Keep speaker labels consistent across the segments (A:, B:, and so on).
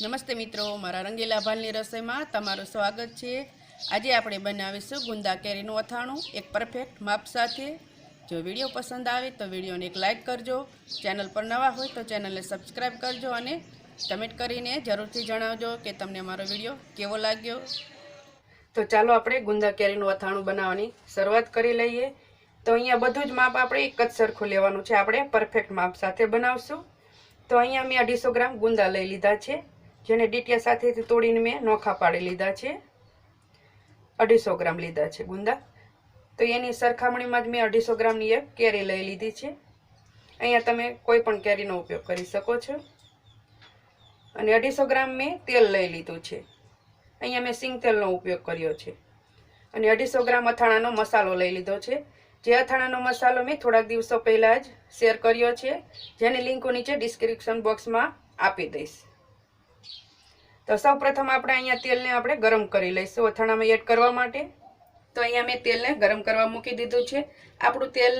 A: નમસ્તે મિત્રો, મારા રંગીલા ભાલની રસોઈમાં તમારું સ્વાગત છે. આજે આપણે બનાવીશું ગુંદા કેરીનું અથાણું, એક પરફેક્ટ માપ સાથે. જો વીડિયો પસંદ આવે તો વિડીયોને એક લાઇક કરજો. ચેનલ પર નવા હોય તો ચેનલને સબસ્ક્રાઈબ કરજો અને કમેન્ટ કરીને જરૂરથી જણાવજો કે તમને મારો વીડિયો કેવો લાગ્યો. તો ચાલો આપણે ગુંદા કેરીનું અથાણું બનાવવાની શરૂઆત કરી લઈએ. તો અહીંયા બધું જ માપ આપણે એક જ સરખું લેવાનું છે. આપણે પરફેક્ટ માપ સાથે બનાવશું. તો અહીંયા મેં અઢીસો ગ્રામ ગુંદા લઈ લીધા છે. જેને ડીટીયા સાથેથી તોડીને મેં નોખા પાડી લીધા છે. અઢીસો ગ્રામ લીધા છે ગુંદા. તો એની સરખામણીમાં જ મેં અઢીસો ગ્રામની એક કેરી લઈ લીધી છે. અહીંયા તમે કોઈ પણ કેરીનો ઉપયોગ કરી શકો છો. અને અઢીસો ગ્રામ મેં તેલ લઈ લીધું છે. અહીંયા મેં સિંગ તેલનો ઉપયોગ કર્યો છે. અને અઢીસો ગ્રામ અથાણાનો મસાલો લઈ લીધો છે. જે અથાણાનો મસાલો મેં થોડાક દિવસો પહેલાં જ શેર કર્યો છે. જેની લિંકો નીચે ડિસ્ક્રિપ્શન બોક્સમાં આપી દઈશ. તો સૌ પ્રથમ આપણે અહીંયા તેલને આપણે ગરમ કરી લઈશું અથાણામાં એડ કરવા માટે. તો અહીંયા મેં તેલને ગરમ કરવા મૂકી દીધું છે. આપણું તેલ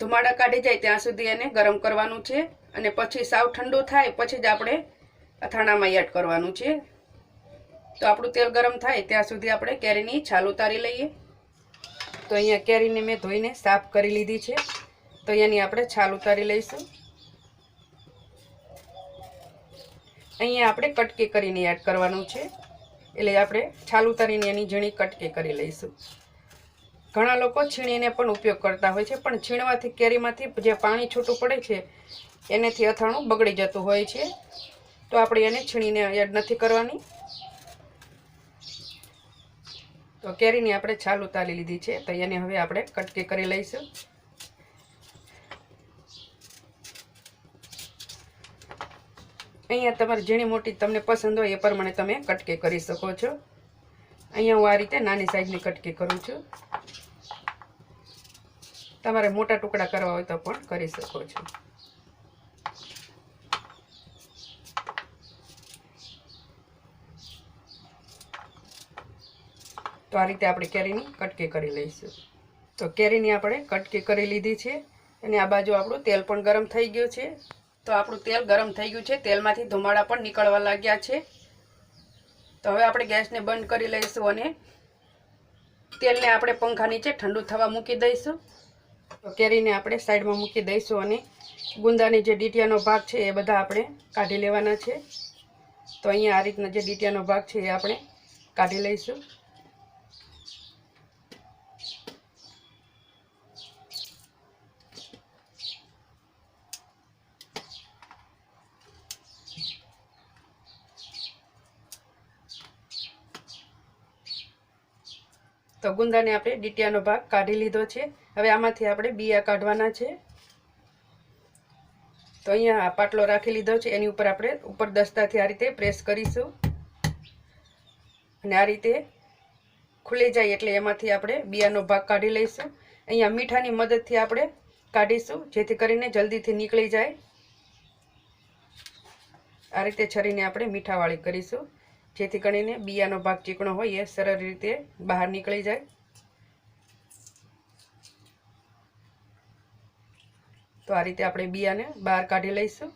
A: ધુમાડા કાઢી જાય ત્યાં સુધી એને ગરમ કરવાનું છે અને પછી સાવ ઠંડુ થાય પછી જ આપણે અથાણામાં એડ કરવાનું છે. તો આપણું તેલ ગરમ થાય ત્યાં સુધી આપણે કેરીની છાલ ઉતારી લઈએ. તો અહીંયા કેરીને મેં ધોઈને સાફ કરી લીધી છે. તો એની આપણે છાલ ઉતારી લઈશું. અહીંયા આપણે કટકી કરીને એડ કરવાનું છે. એટલે આપણે છાલ ઉતારીને એની ઝીણી કટકી કરી લઈશું. ઘણા લોકો છીણીને પણ ઉપયોગ કરતા હોય છે, પણ છીણવાથી કેરીમાંથી જે પાણી છૂટું પડે છે, એનેથી અથાણું બગડી જતું હોય છે. તો આપણે એને છીણીને એડ નથી કરવાની. તો કેરીની આપણે છાલ ઉતારી લીધી છે, તો એને હવે આપણે કટકી કરી લઈશું. અહીંયા તમારે ઝીણી મોટી તમને પસંદ હોય એ પ્રમાણે તમે કટકી કરી શકો છો. અહીંયા હું આ રીતે નાની સાઈઝની કટકી કરું છું. તમારે મોટા ટુકડા કરવા હોય તો પણ કરી શકો છો. તો આ રીતે આપણે કેરીની કટકી કરી લઈશું. તો કેરીની આપણે કટકી કરી લીધી છે. અને આ બાજુ આપણું તેલ પણ ગરમ થઈ ગયું છે. તો આપણું તેલ ગરમ થઈ ગયું છે. તેલમાંથી ધુમાડા પણ નીકળવા લાગ્યા છે. તો હવે આપણે ગેસને બંધ કરી લઈશું અને તેલને આપણે પંખા નીચે ઠંડુ થવા મૂકી દઈશું. તો કેરીને આપણે સાઈડમાં મૂકી દઈશું અને ગુંદાની જે ડીટિયાનો ભાગ છે એ બધા આપણે કાઢી લેવાના છે. તો અહીંયા આ રીતના જે ડીટિયાનો ભાગ છે એ આપણે કાઢી લઈશું. તો ગુંદાને આપણે ડીટિયાનો ભાગ કાઢી લીધો છે. હવે આમાંથી આપણે બિયા કાઢવાના છે. તો અહીંયા પાટલો રાખી લીધો છે. એની ઉપર આપણે ઉપર દસ્તાથી આ રીતે પ્રેસ કરીશું. અને આ રીતે ખુલી જાય એટલે એમાંથી આપણે બિયાનો ભાગ કાઢી લઈશું. અહીંયા મીઠાની મદદથી આપણે કાઢીશું, જેથી કરીને જલ્દીથી નીકળી જાય. આ રીતે છરીને આપણે મીઠાવાળી કરીશું. જેથી કરીને બિયાનો ભાગ ચીકણો હોય એ સરળ રીતે બહાર નીકળી જાય. તો આ રીતે આપણે બિયાને બહાર કાઢી લઈશું.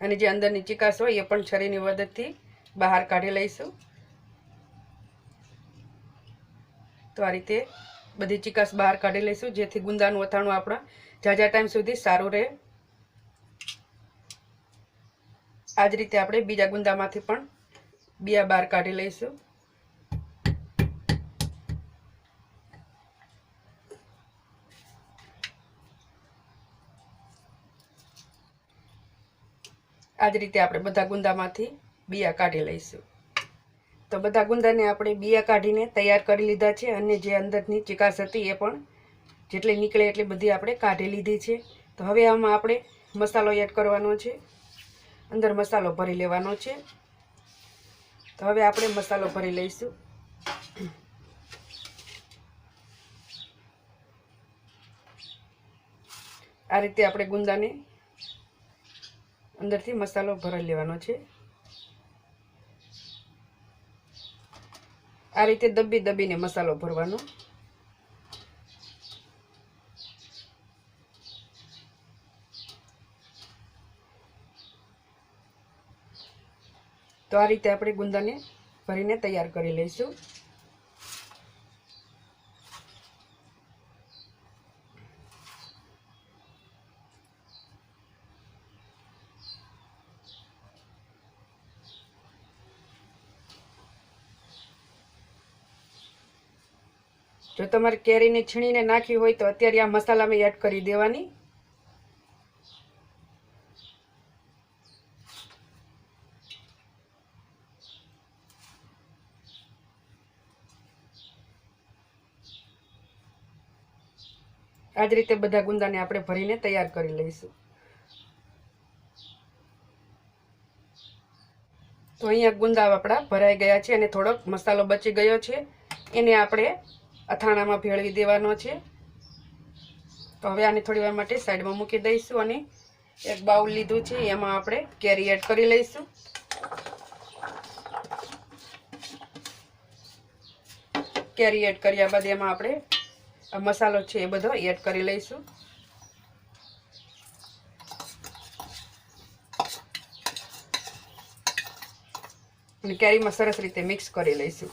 A: અને જે અંદરની ચિકાસ હોય એ પણ છરીની મદદથી બહાર કાઢી લઈશું. તો આ રીતે બધી ચિકાસ બહાર કાઢી લઈશું, જેથી ગુંદાનું અથાણું આપણા ઝાઝા ટાઈમ સુધી સારું રહે. આ જ રીતે આપણે બીજા ગુંદામાંથી પણ બિયા બહાર કાઢી લઈશું. આ જ રીતે આપણે બધા ગુંદામાંથી બિયા કાઢી લઈશું. તો બધા ગુંદાને આપણે બિયા કાઢીને તૈયાર કરી લીધા છે અને જે અંદરની ચિકાસ હતી એ પણ જેટલી નીકળે એટલી બધી આપણે કાઢી લીધી છે. તો હવે આમાં આપણે મસાલો એડ કરવાનો છે. અંદર મસાલો ભરી લેવાનો છે. તો હવે આપણે મસાલો ભરી લઈશું. આ રીતે આપણે ગુંદાને અંદરથી મસાલો ભરી લેવાનો છે. આ રીતે દબી દબીને મસાલો ભરવાનો. તો આ રીતે આપણે ગુંદાને ભરીને તૈયાર કરી લઈશું. જો તમારે કેરીને છીણીને નાખી હોય તો અત્યારે આ મસાલામાં એડ કરી દેવાની. આ જ રીતે બધા ગુંદાને આપણે ભરીને તૈયાર કરી લઈશું. તો અહીંયા ગુંદા આપણા ભરાઈ ગયા છે અને થોડોક મસાલો બચી ગયો છે. એને આપણે અથાણામાં ભેળવી દેવાનો છે. તો હવે આને થોડી વાર માટે સાઈડમાં મૂકી દઈશું અને એક બાઉલ લીધું છે, એમાં આપણે કેરી એડ કરી લઈશું. કેરી એડ કર્યા બાદ એમાં આપણે મસાલો છે એ બધો એડ કરી લઈશું. અને કેરીમાં સરસ રીતે મિક્સ કરી લઈશું.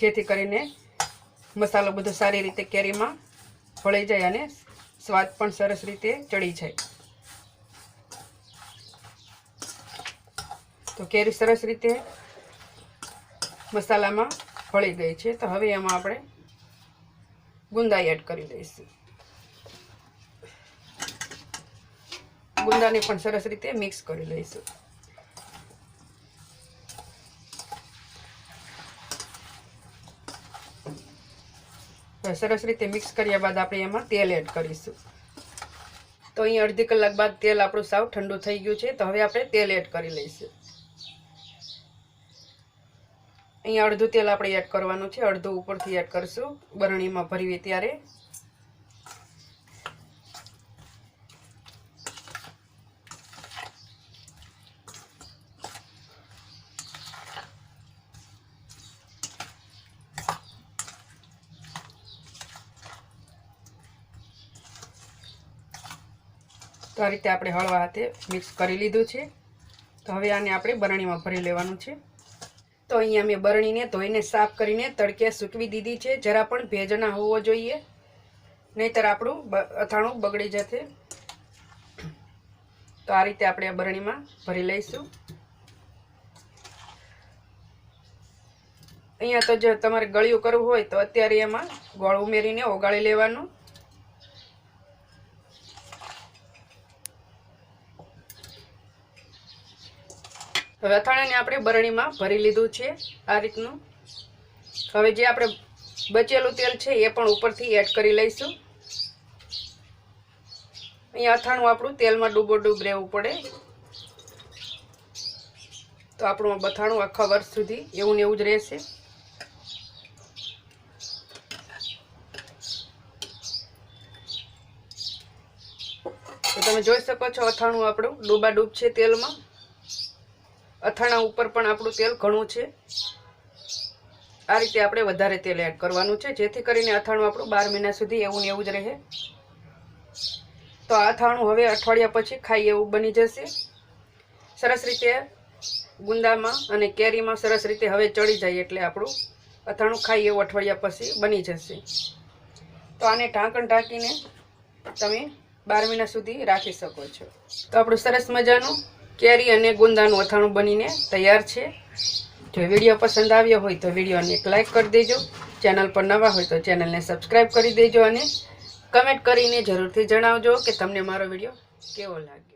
A: જેથી કરીને મસાલો બધો સારી રીતે કેરીમાં ભળી જાય અને સ્વાદ પણ સરસ રીતે ચડી જાય. તો કેરી સરસ રીતે મસાલામાં ભળી ગઈ છે. તો હવે એમાં આપણે ગુંદા એડ કરી દઈશું. ગુંદાને પણ સરસ રીતે મિક્સ કરી લઈશું. સરસ રીતે મિક્સ કર્યા બાદ આપણે એમાં તેલ એડ કરીશું. તો અહીં અડધી કલાક બાદ તેલ આપણું સાવ ઠંડુ થઈ ગયું છે, તો હવે આપણે તેલ એડ કરી લઈશું. અહીંયા અડધું તેલ આપણે એડ કરવાનું છે. અડધું ઉપરથી એડ કરશું. બરણીમાં ભરીએ ત્યારે. તો આ રીતે આપણે હળવા હાથે મિક્સ કરી લીધું છે. તો હવે આને આપણે બરણીમાં ભરી લેવાનું છે. તો અહીંયા મેં બરણીને ધોઈને સાફ કરીને તડકે સૂકવી દીધી છે. જરા પણ ભેજ ના હોવો જોઈએ. નહીતર આપણું અથાણું બગડી જશે. તો આ રીતે આપણે આ બરણીમાં ભરી લઈશું. અહીંયા તો જો તમારે ગળ્યું કરવું હોય તો અત્યારે એમાં ગોળ ઉમેરીને ઓગાળી લેવાનું. હવે અથાણાને આપણે બરણીમાં ભરી લીધું છે આ રીતનું. હવે જે આપણે બચેલું તેલ છે એ પણ ઉપરથી એડ કરી લઈશું. અહીંયા અથાણું આપણું તેલમાં ડૂબો ડૂબ રહેવું પડે. તો આપણું બથાણું આખા વર્ષ સુધી એવું ને એવું જ રહેશે. તો તમે જોઈ શકો છો અથાણું આપણું ડૂબા ડૂબ છે તેલમાં. અથાણા ઉપર પણ આપણું તેલ ઘણું છે. આ રીતે આપણે વધારે તેલ એડ કરવાનું છે, જેથી કરીને અથાણું આપણું બાર મહિના સુધી એવું ને એવું જ રહે. તો આ અથાણું હવે અઠવાડિયા પછી ખાઈ એવું બની જશે. સરસ રીતે ગુંદામાં અને કેરીમાં સરસ રીતે હવે ચડી જાય એટલે આપણું અથાણું ખાઈ એવું અઠવાડિયા પછી બની જશે. તો આને ઢાંકણ ઢાંકીને તમે બાર મહિના સુધી રાખી શકો છો. તો આપણું સરસ મજાનું કેરી અને ગુંદાનું અથાણું બનીને તૈયાર છે. જો વીડિયો પસંદ આવ્યો હોય તો વિડીયોને એક લાઇક કરી દેજો. ચેનલ પર નવા હોય તો ચેનલને સબસ્ક્રાઈબ કરી દેજો અને કમેન્ટ કરીને જરૂરથી જણાવજો કે તમને મારો વીડિયો કેવો લાગ્યો.